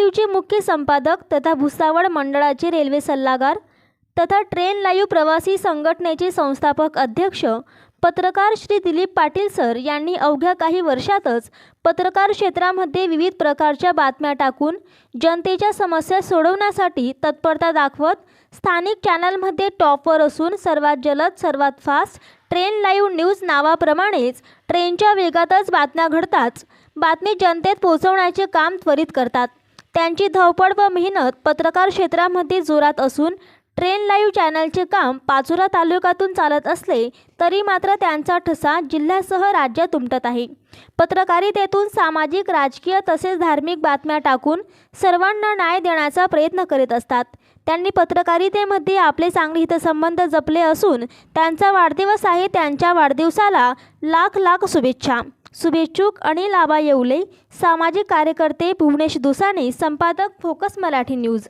लाईव्हचे मुख्य संपादक तथा भुसावळ मंडळाचे रेल्वे सल्लागार तथा ट्रेन लाईव्ह प्रवासी संघटनेचे संस्थापक अध्यक्ष पत्रकार श्री दिलीप पाटील सर यांनी अवघ्या काही वर्षातच पत्रकार क्षेत्रामध्ये विविध प्रकारच्या बातम्या टाकून जनतेच्या समस्या सोडवण्यासाठी तत्परता दाखवत स्थानिक चॅनलमध्ये टॉपवर असून सर्वात जलद सर्वात फास्ट ट्रेन लाईव्ह न्यूज नावाप्रमाणेच ट्रेनच्या वेगातच बातम्या घडताच बातमी जनतेत पोहोचवण्याचे काम त्वरित करतात. त्यांची धवपळ व मेहनत पत्रकार क्षेत्रामध्ये जोरात असून ट्रेन लाईव्ह चॅनलचे काम पाचोरा तालुक्यातून चालत असले तरी मात्र त्यांचा ठसा जिल्ह्यासह राज्यात उमटत आहे. पत्रकारितेतून सामाजिक राजकीय तसेच धार्मिक बातम्या टाकून सर्वांना न्याय देण्याचा प्रयत्न करीत असतात. त्यांनी पत्रकारितेमध्ये आपले चांगले हितसंबंध जपले असून त्यांचा वाढदिवस आहे त्यांच्या वाढदिवसाला लाख लाख शुभेच्छा. शुभेच्छुक अनिल आबा येवले सामाजिक कार्यकर्ते भुवनेश दुसाने संपादक फोकस मराठी न्यूज.